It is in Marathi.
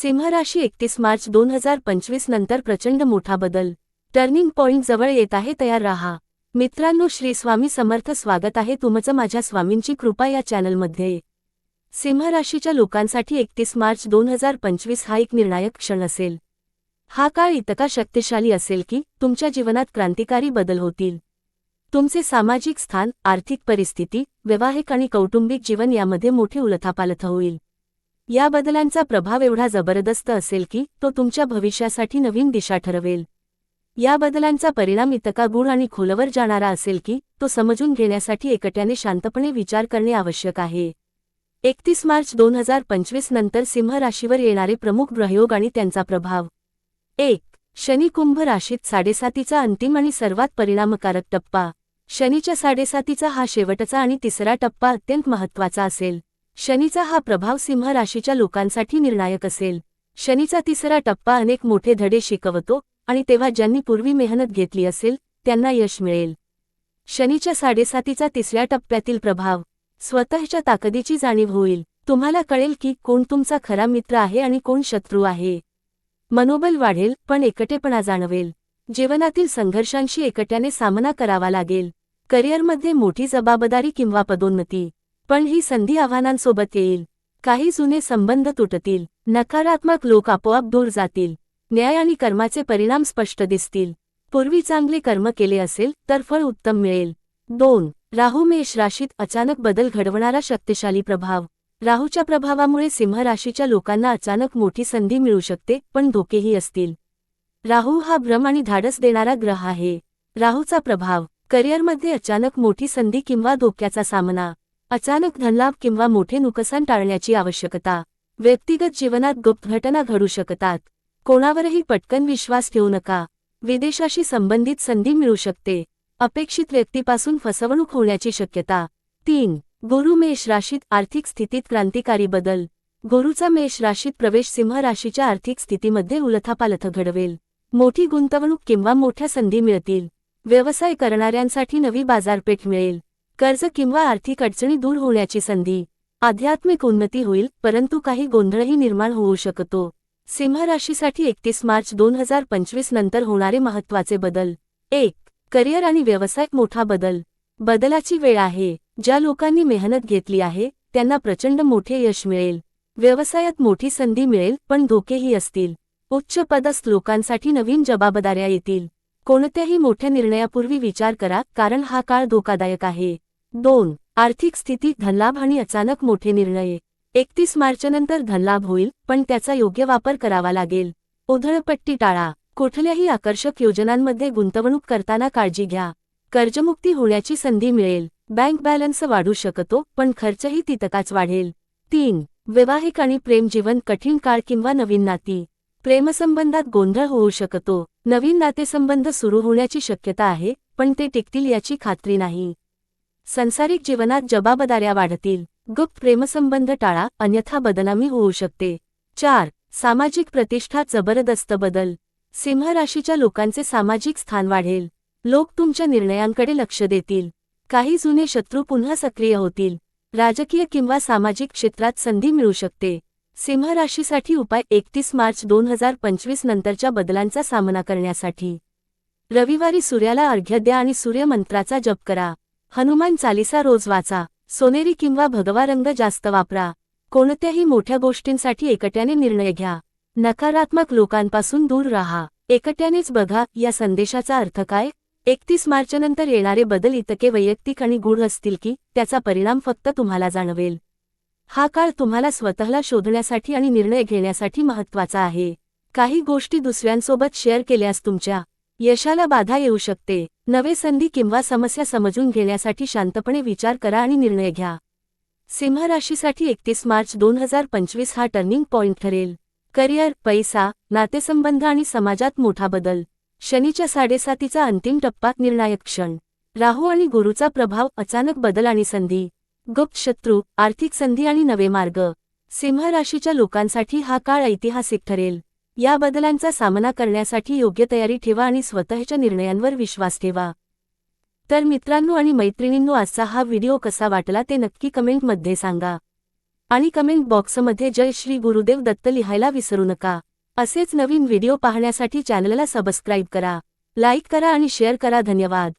सिंह राशी एकतीस मार्च दोन हजार पंचवीस नंतर प्रचंड मोठा बदल. टर्निंग पॉइंट जवळ येत आहे तयार राहा. मित्रांनो श्री स्वामी समर्थ स्वागत आहे तुमचं माझ्या स्वामींची कृपा या चॅनलमध्ये. सिंह राशीच्या लोकांसाठी एकतीस मार्च दोन हजार पंचवीस हा एक निर्णायक क्षण असेल. हा काळ इतका शक्तिशाली असेल की तुमच्या जीवनात क्रांतिकारी बदल होतील. तुमचे सामाजिक स्थान आर्थिक परिस्थिती वैवाहिक आणि कौटुंबिक जीवन यामध्ये मोठे उलथापालथ होईल. या बदलांचा प्रभाव एवढा जबरदस्त असेल की तो तुमच्या भविष्यासाठी नवीन दिशा ठरवेल. या बदलांचा परिणाम इतका गुण आणि खोलवर जाणारा असेल की तो समजून घेण्यासाठी एकट्याने शांतपणे विचार करणे आवश्यक आहे. एकतीस मार्च दोन हजार पंचवीस नंतर सिंह राशीवर येणारे प्रमुख ग्रहयोग आणि त्यांचा प्रभाव. एक शनी कुंभ राशीत साडेसातीचा अंतिम आणि सर्वात परिणामकारक टप्पा. शनीच्या साडेसातीचा हा शेवटचा आणि तिसरा टप्पा अत्यंत महत्त्वाचा असेल. शनीचा हा प्रभाव सिंह राशीच्या लोकांसाठी निर्णायक असेल. शनीचा तिसरा टप्पा अनेक मोठे धडे शिकवतो आणि तेव्हा ज्यांनी पूर्वी मेहनत घेतली असेल त्यांना यश मिळेल. शनीच्या साडेसातीचा तिसऱ्या टप्प्यातील प्रभाव. स्वतःच्या ताकदीची जाणीव होईल. तुम्हाला कळेल की कोण तुमचा खरा मित्र आहे आणि कोण शत्रू आहे. मनोबल वाढेल पण एकटेपणा जाणवेल. जीवनातील संघर्षांशी एकट्याने सामना करावा लागेल. करिअरमध्ये मोठी जबाबदारी किंवा पदोन्नती. पण ही संधी आव्हानांसोबत येईल. काही जुने संबंध तुटतील. नकारात्मक लोक आपोआप दूर जातील. न्याय आणि कर्माचे परिणाम स्पष्ट दिसतील. पूर्वी चांगले कर्म केले असेल तर फळ उत्तम मिळेल. दोन. राहू मेष राशीत अचानक बदल घडवणारा शक्तिशाली प्रभाव. राहूच्या प्रभावामुळे सिंह राशीच्या लोकांना अचानक मोठी संधी मिळू शकते पण धोकेही असतील. राहू हा भ्रम आणि धाडस देणारा ग्रह आहे. राहूचा प्रभाव. करिअरमध्ये अचानक मोठी संधी किंवा धोक्याचा सामना. अचानक धनलाभ किंवा मोठे नुकसान टाळण्याची आवश्यकता. व्यक्तिगत जीवनात गुप्त घटना घडू शकतात. कोणावरही पटकन विश्वास ठेवू नका. विदेशाशी संबंधित संधी मिळू शकते. अपेक्षित व्यक्तीपासून फसवणूक होण्याची शक्यता. तीन. गुरु मेष राशीत आर्थिक स्थितीत क्रांतिकारी बदल. गुरुचा मेष राशीत प्रवेश सिंह राशीच्या आर्थिक स्थितीमध्ये उलथापालथ घडवेल. मोठी गुंतवणूक किंवा मोठ्या संधी मिळतील. व्यवसाय करणाऱ्यांसाठी नवी बाजारपेठ मिळेल. कर्ज किंवा आर्थिक अडचणी दूर होण्याची संधी. आध्यात्मिक उन्नती होईल परंतु काही गोंधळही निर्माण होऊ शकतो. सिंह राशीसाठी एकतीस मार्च दोन हजार पंचवीस नंतर होणारे महत्त्वाचे बदल. एक करिअर आणि व्यवसायात मोठा बदल. बदलाची वेळ आहे. ज्या लोकांनी मेहनत घेतली आहे त्यांना प्रचंड मोठे यश मिळेल. व्यवसायात मोठी संधी मिळेल पण धोकेही असतील. उच्च पदस्थ लोकांसाठी नवीन जबाबदाऱ्या येतील. कोणत्याही मोठ्या निर्णयापूर्वी विचार करा कारण हा काळ धोकादायक आहे. दोन आर्थिक स्थिती धनलाभ आणि अचानक मोठे निर्णय. एकतीस मार्चनंतर धनलाभ होईल पण त्याचा योग्य वापर करावा लागेल. ओधळपट्टी टाळा. कुठल्याही आकर्षक योजनांमध्ये गुंतवणूक करताना काळजी घ्या. कर्जमुक्ती होण्याची संधी मिळेल. बँक बॅलन्स वाढू शकतो पण खर्चही तितकाच वाढेल. तीन वैवाहिक आणि प्रेमजीवन कठीण काळ किंवा नवीन नाती. प्रेमसंबंधात गोंधळ होऊ शकतो. नवीन नातेसंबंध सुरू होण्याची शक्यता आहे पण ते टिकतील याची खात्री नाही. संसारिक जीवनात जबाबदाऱ्या वाढतील. गुप्त प्रेमसंबंध टाळा अन्यथा बदनामी होऊ शकते. चार सामाजिक प्रतिष्ठा जबरदस्त बदल. सिंह राशीच्या लोकांचे सामाजिक स्थान वाढेल. लोक तुमच्या निर्णयांकडे लक्ष देतील. काही जुने शत्रू पुन्हा सक्रिय होतील. राजकीय किंवा सामाजिक क्षेत्रात संधी मिळू शकते. सिंह राशीसाठी उपाय एकतीस मार्च दोन हजार पंचवीस नंतरच्या बदलांचा सामना करण्यासाठी. रविवारी सूर्याला अर्घ्य द्या आणि सूर्यमंत्राचा जप करा. हनुमान चालिसा रोज वाचा सोनेरी किंवा भगवा रंग जास्त वापरा. कोणत्याही मोठ्या गोष्टींसाठी एकट्याने निर्णय घ्या. नकारात्मक लोकांपासून दूर राहा. एकट्यानेच बघा या संदेशाचा अर्थ काय? एकतीस मार्चनंतर येणारे बदल इतके वैयक्तिक आणि गूढ असतील की त्याचा परिणाम फक्त तुम्हाला जाणवेल. हा काळ तुम्हाला स्वतःला शोधण्यासाठी आणि निर्णय घेण्यासाठी महत्त्वाचा आहे. काही गोष्टी दुसऱ्यांसोबत शेअर केल्यास तुमच्या यशाला बाधा येऊ शकते. नवे संधी किंवा समस्या समजून घेण्यासाठी शांतपणे विचार करा आणि निर्णय घ्या. सिंह राशीसाठी एकतीस मार्च दोन हजार पंचवीस हा टर्निंग पॉइंट ठरेल. करिअर पैसा नातेसंबंध आणि समाजात मोठा बदल. शनीच्या साडेसातीचा अंतिम टप्पा निर्णायक क्षण. राहू आणि गुरुचा प्रभाव अचानक बदल आणि संधी. गुप्त शत्रू आर्थिक संधी आणि नवे मार्ग. सिंह राशीच्या लोकांसाठी हा काळ ऐतिहासिक ठरेल. या बदलांचा सामना करण्यासाठी योग्य तयारी ठेवा आणि स्वतःच्या निर्णयांवर विश्वास ठेवा. तर मित्रांनो आणि मैत्रिणींनो आजचा हा व्हिडिओ कसा वाटला ते नक्की कमेंटमध्ये सांगा. आणि कमेंट बॉक्समध्ये जय श्री गुरुदेव दत्त लिहायला विसरू नका. असेच नवीन व्हिडिओ पाहण्यासाठी चॅनलला सबस्क्राईब करा लाईक करा आणि शेअर करा. धन्यवाद.